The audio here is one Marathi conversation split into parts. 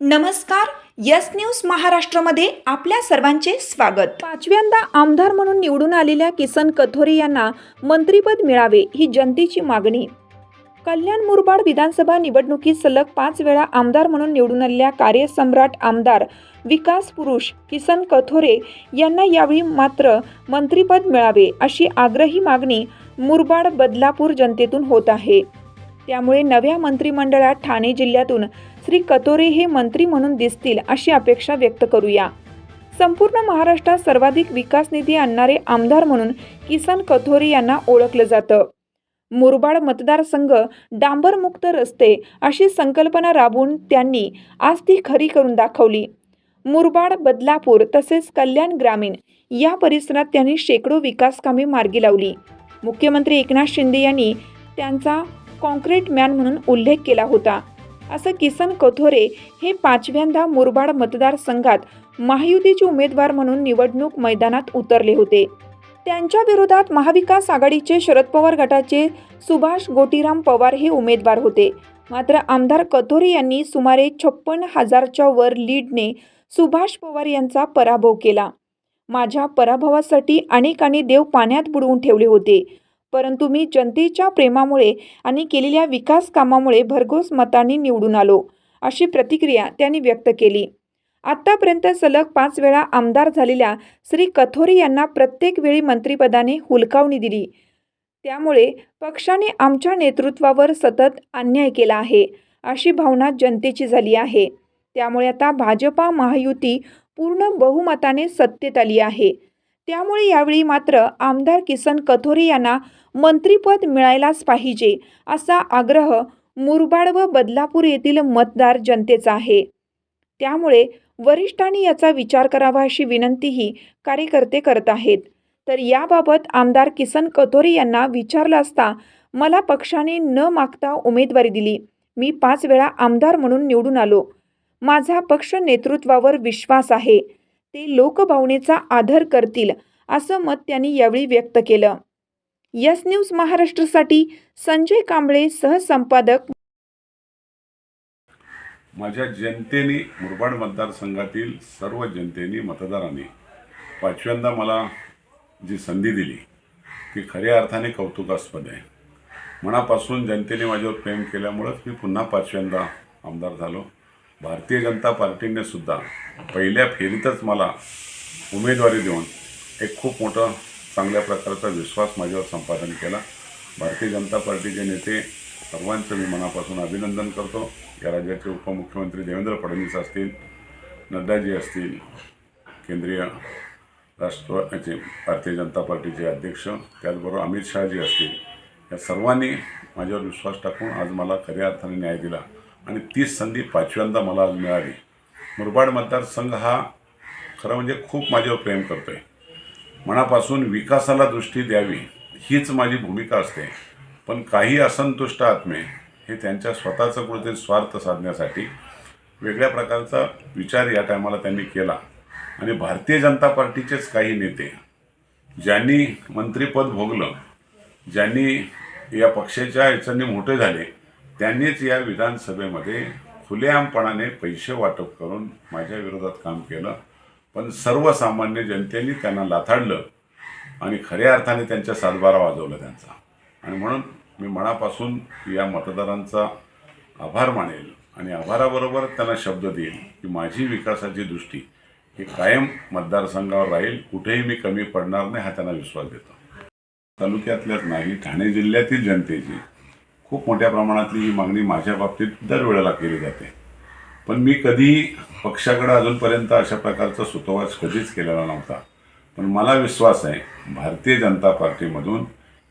नमस्कार यस न्यूज महाराष्ट्रमध्ये आपल्या सर्वांचे स्वागत. पाचव्यांदा आमदार म्हणून निवडून आलेल्या किसन कथोरे यांना मंत्रीपद मिळावे ही जनतेची मागणी. कल्याण मुरबाड विधानसभा निवडणुकीत सलग पाच वेळा आमदार म्हणून निवडून आलेल्या कार्यसम्राट आमदार विकास पुरुष किसन कथोरे यांना यावेळी मात्र मंत्रीपद मिळावे अशी आग्रही मागणी मुरबाड बदलापूर जनतेतून होत आहे. त्यामुळे नव्या मंत्रिमंडळात ठाणे जिल्ह्यातून श्री कतोरे हे मंत्री म्हणून दिसतील अशी अपेक्षा व्यक्त करूया. संपूर्ण महाराष्ट्रात सर्वाधिक विकास निधी आणणारे आमदार म्हणून किसन कथोरे यांना ओळखलं जातं. मुरबाड मतदारसंघ डांबरमुक्त रस्ते अशी संकल्पना राबवून त्यांनी आज ती खरी करून दाखवली. मुरबाड बदलापूर तसेच कल्याण ग्रामीण या परिसरात त्यांनी शेकडो विकास कामे मार्गी लावली. मुख्यमंत्री एकनाथ शिंदे यांनी त्यांचा कॉन्क्रीट मॅन म्हणून उल्लेख केला होता. असं किसन कथोरे हे पाचव्यांदा मुरबाड मतदारसंघात महायुतीचे उमेदवार म्हणून निवडणूक मैदानात उतरले होते. त्यांच्या विरोधात महाविकास आघाडीचे शरद पवार गटाचे सुभाष गोटीराम पवार हे उमेदवार होते. मात्र आमदार कथोरे यांनी सुमारे छप्पन हजारच्या वर लीडने सुभाष पवार यांचा पराभव केला. माझ्या पराभवासाठी अनेकांनी देव पाण्यात बुडवून ठेवले होते. परंतु मी जनतेच्या प्रेमामुळे आणि केलेल्या विकास कामामुळे भरघोस मतांनी निवडून आलो अशी प्रतिक्रिया त्यांनी व्यक्त केली. आत्तापर्यंत सलग पाच वेळा आमदार झालेल्या श्री कथोरे यांना प्रत्येक वेळी मंत्रिपदाने हुलकावणी दिली. त्यामुळे पक्षाने आमच्या नेतृत्वावर सतत अन्याय केला आहे अशी भावना जनतेची झाली आहे. त्यामुळे आता भाजपा महायुती पूर्ण बहुमताने सत्तेत आली आहे. त्यामुळे यावेळी मात्र आमदार किसन कथोरे यांना मंत्रिपद मिळायलाच पाहिजे असा आग्रह मुरबाड व बदलापूर येथील मतदार जनतेचा आहे. त्यामुळे वरिष्ठांनी याचा विचार करावा अशी विनंतीही कार्यकर्ते करत आहेत. तर याबाबत आमदार किसन कथोरे यांना विचारलं असता मला पक्षाने न मागता उमेदवारी दिली. मी पाच वेळा आमदार म्हणून निवडून आलो. माझा पक्ष नेतृत्वावर विश्वास आहे. ते लोकभावनेचा आदर करतील असं मत त्यांनी यावेळी व्यक्त केलं. यस न्यूज महाराष्ट्रासाठी संजय कांबळे सहसंपादक. माझ्या जनतेने मुरबाड मतदारसंघातील सर्व जनतेने मतदारांनी पाचव्यांदा मला जी संधी दिली ती खऱ्या अर्थाने कौतुकास्पद आहे. मनापासून जनतेने माझ्यावर प्रेम केल्यामुळंच मी पुन्हा पाचव्यांदा आमदार झालो. भारतीय जनता पार्टीने सुद्धा पहिल्या फेरीतच मला उमेदवारी देऊन एक खूप मोठं चांगल्या प्रकारचा विश्वास माझ्यावर संपादन केला. भारतीय जनता पार्टीचे नेते सर्वांचं मी मनापासून अभिनंदन करतो. या राज्याचे उपमुख्यमंत्री देवेंद्र फडणवीस असतील नड्डाजी असतील केंद्रीय राष्ट्र याचे भारतीय जनता पार्टीचे अध्यक्ष त्याचबरोबर अमित शहाजी असतील या सर्वांनी माझ्यावर विश्वास टाकून आज मला खऱ्या अर्थाने न्याय दिला. आणि तीच संधी पाचव्यांदा मला आज मिळाली. मुरबाड मतदारसंघ हा खरं म्हणजे खूप माझ्यावर प्रेम करतो आहे मनापासून विकासाला दृष्टी द्यावी हीच माझी भूमिका असते. पण काही असंतुष्ट आत्मे हे त्यांच्या स्वतःचं कुठेतरी स्वार्थ साधण्यासाठी वेगळ्या प्रकारचा विचार या टायमाला त्यांनी केला. आणि भारतीय जनता पार्टीचेच काही नेते ज्यांनी मंत्रिपद भोगलं ज्यांनी या पक्षाच्या याच्यानी मोठे झाले त्यांनीच या विधानसभेमध्ये खुलेआमपणाने पैसे वाटप करून माझ्या विरोधात काम केलं. पण सर्वसामान्य जनतेने त्यांना लाथाडलं आणि खऱ्या अर्थाने त्यांच्या सातबारा वाजवला त्यांचा. आणि म्हणून मी मनापासून या मतदारांचा आभार मानेल आणि आभाराबरोबर त्यांना शब्द देईल की माझी विकासाची दृष्टी ही कायम मतदारसंघावर राहील. कुठेही मी कमी पडणार नाही हा त्यांना विश्वास देतो. तालुक्यातल्याच नाही ठाणे जिल्ह्यातील जनतेची खूप मोठ्या प्रमाणातली ही मागणी माझ्या बाबतीत दरवेळेला केली जाते. पण मी कधीही पक्षाकडे अजूनपर्यंत अशा प्रकारचा सुतोवाच कधीच केलेला नव्हता. पण मला विश्वास आहे भारतीय जनता पार्टीमधून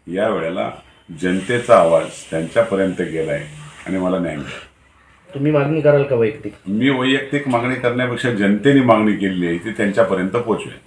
या वेळेला जनतेचा आवाज त्यांच्यापर्यंत गेला आहे आणि मला न्याय मिळेल. तुम्ही मागणी कराल का वैयक्तिक? मी वैयक्तिक मागणी करण्यापेक्षा जनतेने मागणी केलेली आहे ती त्यांच्यापर्यंत पोचवेल